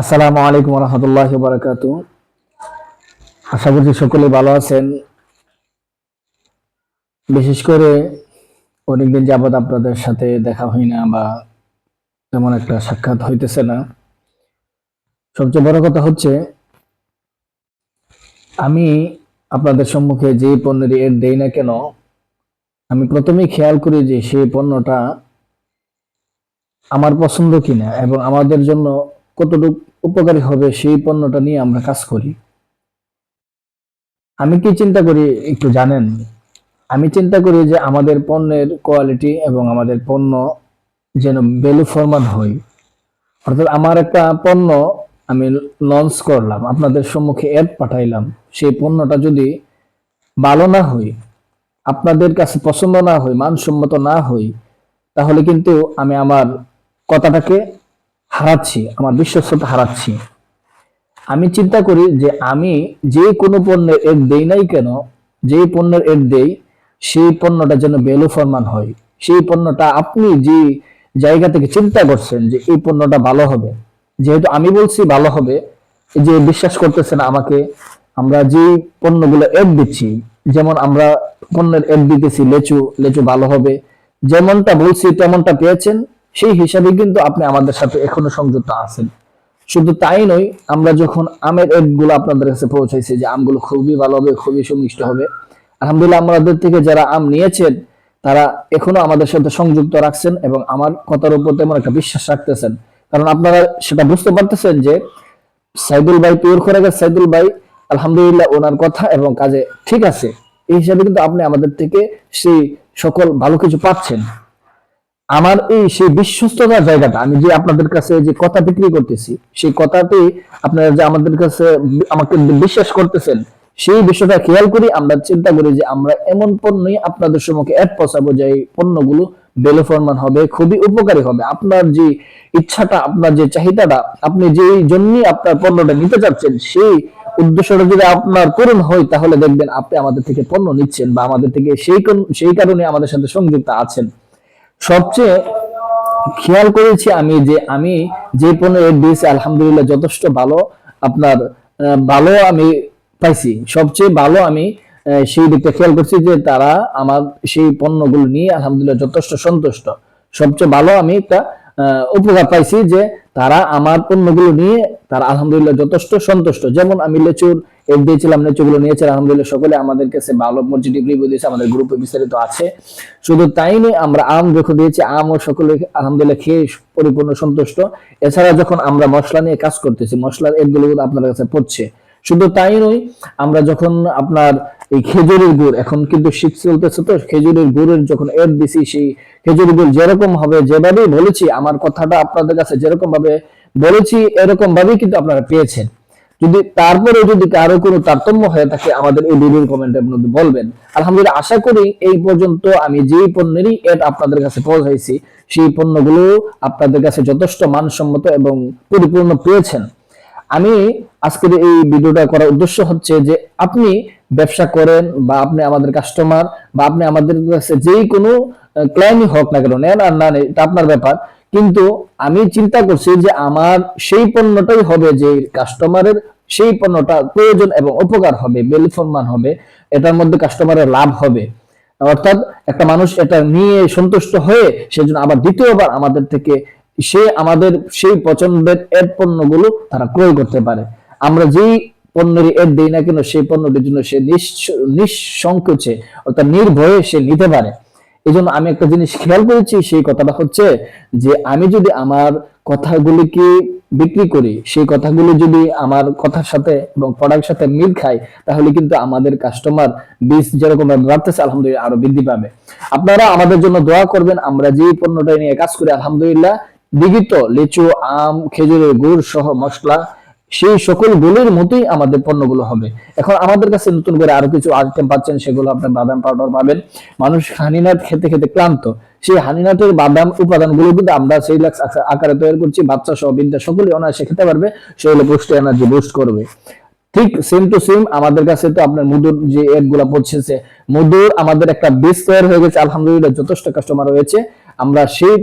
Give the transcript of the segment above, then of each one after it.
আসসালামু আলাইকুম রহমতুল্লাহ বারাকাত আশা করছি সকলে ভালো আছেন। বিশেষ করে অনেকদিন যাবৎ আপনাদের সাথে দেখা হয় না বা তেমন একটা সাক্ষাৎ হইতেছে না। সবচেয়ে বড় কথা হচ্ছে, আমি আপনাদের সম্মুখে যে পণ্যের এর দেই না কেন, আমি প্রথমেই খেয়াল করি যে সেই পণ্যটা আমার পছন্দ কিনা এবং আমাদের জন্য কতটুকু উপকারী হবে সেই পণ্যটা নিয়ে আমরা কাজ করি। আমি কি চিন্তা করি একটু জানেন? আমি চিন্তা করি যে আমাদের পণ্যের কোয়ালিটি এবং আমাদের পণ্য যেন ভ্যালু ফরমান হয়। অর্থাৎ আমার একটা পণ্য আমি লঞ্চ করলাম, আপনাদের সম্মুখে অ্যাড পাঠাইলাম, সেই পণ্যটা যদি ভালো না হয়, আপনাদের কাছে পছন্দ না হয়, মানসম্মত না হয়, তাহলে কিন্তু আমি আমার কথাটাকে হারাচ্ছি, আমার বিশ্বস্ততা হারাচ্ছি। আমি চিন্তা করি যে আমি যে কোনো পণ্যের এড দেই নাই কেন, যেই পণ্যের এড দেই, সেই পণ্যটা যেন ভ্যালু ফরমান হয়। সেই পণ্যটা আপনি যে জায়গা থেকে চিন্তা করছেন যে এই পণ্যটা ভালো হবে, যেহেতু আমি বলছি ভালো হবে, যে বিশ্বাস করতেছেন আমাকে, আমরা যে পণ্যগুলো এড দিচ্ছি, যেমন আমরা পণ্যের এড দিতেছি, লেচু লেচু ভালো হবে, যেমনটা বলছি তেমনটা পেয়েছেন সেই হিসাবে কিন্তু আপনি আমাদের সাথে এখনও সংযুক্ত আছেন। শুধু তাই নয়, আমরা যখন আমের এডগুলো আপনাদের কাছে পৌঁছাইছি যে আমগুলো খুবই ভালো হবে, খুবই সুমিষ্ট হবে, আলহামদুলিল্লাহ আমাদের থেকে যারা আম নিয়েছেন, তারা এখনও আমাদের সাথে সংযুক্ত রাখছেন এবং আমার কথার উপর তেমন একটা বিশ্বাস রাখতেছেন। কারণ আপনারা সেটা বুঝতে পারতেছেন যে সাইদুল ভাই পিওর খোরাকের সাইদুল ভাই আলহামদুলিল্লাহ ওনার কথা এবং কাজে ঠিক আছে। এই হিসাবে কিন্তু আপনি আমাদের থেকে সেই সকল ভালো কিছু পাচ্ছেন। আমার এই সেই বিশ্বস্ততার জায়গাটা, আমি যে আপনাদের কাছে যে কথা বিক্রি করতেছি, সেই কথাটি আপনারা যে আমাদের কাছে আমাকে বিশ্বাস করতেছেন, সেই বিষয়টা খেয়াল করি, আমরা চিন্তা করি যে আমরা এমন পণ্যই আপনাদের সম্মুখে এক পচাবো যে এই পণ্যগুলো বেলো হবে, খুবই উপকারী হবে। আপনার যে ইচ্ছাটা, আপনার যে চাহিদাটা, আপনি যেই জন্যই আপনার পণ্যটা নিতে চাচ্ছেন, সেই উদ্দেশ্যটা যদি আপনার পূরণ হয়, তাহলে দেখবেন আপনি আমাদের থেকে পণ্য নিচ্ছেন বা আমাদের থেকে সেই সেই কারণে আমাদের সাথে সংযুক্ত আছেন। সবচেয়ে খেয়াল করেছি আমি যে আমি যে পণ্য রেট দিয়েছি, আলহামদুলিল্লাহ যথেষ্ট ভালো, আপনার ভালো আমি পাইছি। সবচেয়ে ভালো আমি সেই দিকটা খেয়াল করছি যে তারা আমার সেই পণ্যগুলো নিয়ে আলহামদুলিল্লাহ যথেষ্ট সন্তুষ্ট। সবচেয়ে ভালো আমি একটা উপকার পাইছি যে তারা আমার পণ্যগুলো নিয়ে তারা আলহামদুলিল্লাহ যথেষ্ট সন্তুষ্ট। যেমন আমি লেচুর এর দিয়েছিলাম লেচুগুলো নিয়েছে, আলহামদুলিল্লাহ সকলে আমাদের কাছে ভালো পজিটিভ রিভিউ দিয়েছে, আমাদের গ্রুপে বিস্তারিত আছে। শুধু তাই নয়, আমরা আম যখন দিয়েছি, আমও সকলে আলহামদুলিল্লাহ খেয়ে পরিপূর্ণ সন্তুষ্ট। এছাড়া যখন আমরা মশলা নিয়ে কাজ করতেছি, মশলার এগুলো আপনার কাছে পড়ছে। শুধু তাই নয়, আমরা যখন আপনার এই খেজুরের গুড়, এখন কিন্তু শীত চলতেছে তো, খেজুরের গুড়ের যখন এড দিছি সেই খেজুরের গুড় যেরকম হবে, যেভাবেই বলেছি, আমার কথাটা আপনাদের কাছে যেরকম ভাবে বলেছি এরকম ভাবেই কিন্তু আপনারা পেয়েছেন। যদি তারপরে যদি কারও কোনো তারতম্য হয়ে থাকে, আমাদের এই ভিডিওর কমেন্টের মধ্যে বলবেন। আলহামদুলিল্লাহ, আশা করি এই পর্যন্ত আমি যেই পণ্যেরই এড আপনাদের কাছে পৌঁছাইছি, সেই পণ্যগুলো আপনাদের কাছে যথেষ্ট মানসম্মত এবং পরিপূর্ণ পেয়েছেন। আমি আজকের এই ভিডিওটা করার উদ্দেশ্য হচ্ছে যে আপনি ব্যবসা করেন বা আপনি আমাদের কাস্টমার বা আপনি আমাদের কাছে যেই কোনো ক্লায়েন্টই হোক না কেন, নেন আর না নেন এটা আপনার ব্যাপার। কিন্তু আমি চিন্তা করছি যে আমার সেই পণ্যটাই হবে যে কাস্টমারের সেই পণ্যটা প্রয়োজন এবং উপকার হবে, বেলিফরমান হবে, এটার মধ্যে কাস্টমারের লাভ হবে। অর্থাৎ একটা মানুষ এটা নিয়ে সন্তুষ্ট হয়ে সেজন্য আবার দ্বিতীয়বার আমাদের থেকে সে আমাদের সেই পছন্দের এর পণ্যগুলো তারা ক্রয় করতে পারে। আমরা যেই পণ্যের এড দেই না কেন, সেই পণ্যটির জন্য সে নিঃস- নিঃসংকোচে অর্থাৎ নির্ভয়ে সে নিতে পারে। এই জন্য আমি একটা জিনিস খেয়াল করেছি, সেই কথাটা হচ্ছে যে আমি যদি আমার কথাগুলিকে বিক্রি করি, সেই কথাগুলো যদি আমার কথার সাথে এবং প্রোডাক্টের সাথে মিল খায় তাহলে কিন্তু আমাদের কাস্টমার বিস যেরকম বাড়তেছে, আলহামদুলিল্লাহ আরও বৃদ্ধি পাবে। আপনারা আমাদের জন্য দোয়া করবেন, আমরা যে পণ্যটা নিয়ে কাজ করি, আলহামদুলিল্লাহ, বিগত লিচু, আম, খেজুরের গুড় সহ মশলা সেই সকল গুলির মতোই আমাদের পণ্যগুলো হবে। এখন আমাদের কাছে নতুন করে আরও কিছু আইটেম পাচ্ছেন, সেগুলো আপনার বাদাম পাউডার পাবেন। মানুষ হানিনাট খেতে খেতে ক্লান্ত। সেই হানিনাটের বাদাম উপাদানগুলো কিন্তু আমরা সেই লাক্স আকারে তৈরি করছি বাচ্চা সহ বিদ্যা সকলে অনায়াসে খেতে পারবে সেগুলো পুষ্টি এনার্জি বুস্ট করবে। ঠিক সেম টু সেম আমাদের কাছে তো আপনার মধুর যে এডগুলা পড়ছে মধুর আমাদের একটা বেস তৈরি হয়ে গেছে, আলহামদুলিল্লাহ যথেষ্ট কাস্টমার হয়েছে আমরা সেই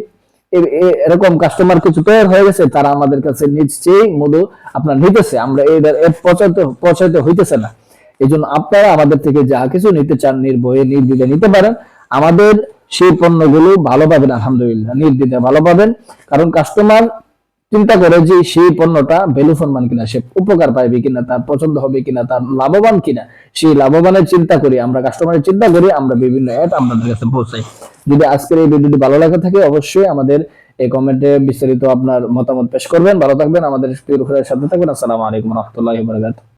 এরকম কাস্টমার কিছু তৈরি হয়ে গেছে, তারা আমাদের কাছে নিশ্চয়ই মধু আপনার নিতেছে। আমরা এদের এর পচাতে পচাতে হইতেছে না। এই জন্য আপনারা আমাদের থেকে যা কিছু নিতে চান, নির্ভয়ে নির্দিদে নিতে পারেন। আমাদের সেই পণ্যগুলো ভালো পাবেন, আলহামদুলিল্লাহ নির্দিদে ভালো পাবেন। কারণ কাস্টমার চিন্তা করে যে সেই পণ্যটা ভ্যালু ফরমান কিনা, সে উপকার পাইবে কিনা, তার পছন্দ হবে কিনা, তার লাভবান কিনা, সেই লাভবানের চিন্তা করি, আমরা কাস্টমারের চিন্তা করি, আমরা বিভিন্ন অ্যাড আপনাদের কাছে পৌঁছাই। যদি আজকের এই ভিডিওটি ভালো লাগে থাকে, অবশ্যই আমাদের এই কমেন্টে বিস্তারিত আপনার মতামত পেশ করবেন। ভালো থাকবেন, আমাদের সাথে থাকবেন আসসালামু আলাইকুম রহমতুল্লাহ